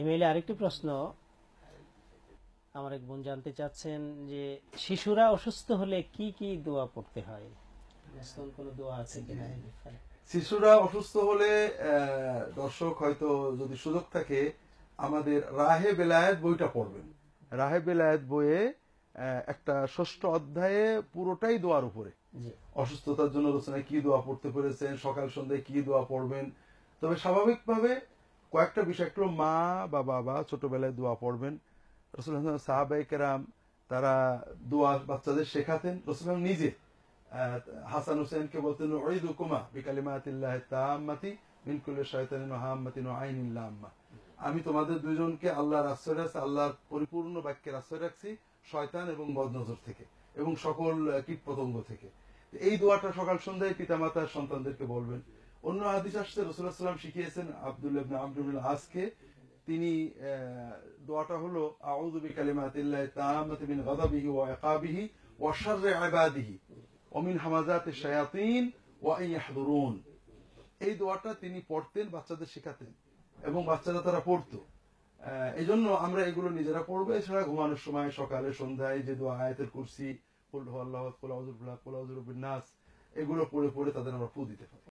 ইমেইলে আরেকটি প্রশ্ন। আমার এক বোন জানতে চাচ্ছেন যে শিশুরা অসুস্থ হলে কি কি দোয়া পড়তে হয়? কোনো দোয়া আছে কিনা শিশুরা অসুস্থ হলে দর্শক হয়তো যদি সুযোগ থাকে আমাদের রাহে বেলায়েত বইটা পড়বেন। রাহে বেলায়েত বইয়ে একটা ষষ্ঠ অধ্যায়ে পুরোটাই দোয়ার উপরে। অসুস্থতার জন্য রচনায় কি দোয়া পড়তে পেরেছেন সকাল সন্ধ্যায় কি দোয়া পড়বেন। তবে স্বাভাবিকভাবে কয়েকটা বিষয়, একটু মা বা বাবা ছোটবেলায় দোয়া পড়বেন। রসুল সাহাবাই কেরাম, তারা দোয়া বাচ্চাদের শেখাতেন। রসুল নিজে হাসান হুসেনকে বলতেন ওইদু কুমা বিকালিমাতিল্লাহ তাম্মাতি আম্মা আমি তোমাদের দুইজনকে আল্লাহর আশ্রয় রাখছি, আল্লাহর পরিপূর্ণ বাক্যের আশ্রয় রাখছি, শয়তান এবং বদনজর থেকে এবং সকল কীট পতঙ্গ থেকে। এই দোয়াটা সকাল সন্ধ্যায় পিতামাতার সন্তানদেরকে বলবেন। অন্য হাদিস আসছে রসুল্লাহ সাল্লাম শিখিয়েছেন আব্দুল্লাহ আমর আজকে তিনি দোয়াটা হলো, আউযু বিকালিমাতিল্লাহি তাম্মাতি মিন গাদাবিহি ওয়া ইকাবিহি ওয়া শাররি ইবাদিহি ওয়া মিন হামাজাতিশ শায়াতিন ওয়া আন ইয়াহদুরুন। এই দোয়াটা তিনি পড়তেন, বাচ্চাদের শেখাতেন এবং বাচ্চারা তারা পড়তো। জন্য আমরা এগুলো নিজেরা পড়ব। এছাড়া ঘুমানোর সময় সকালে, সন্ধ্যায় যে দোয়া আয়াতের কুরসি, কুল কুল আউযু বিল্লাহ, কুল আউযু এগুলো পড়ে পড়ে তাদের আমরা পু দিতে পারি।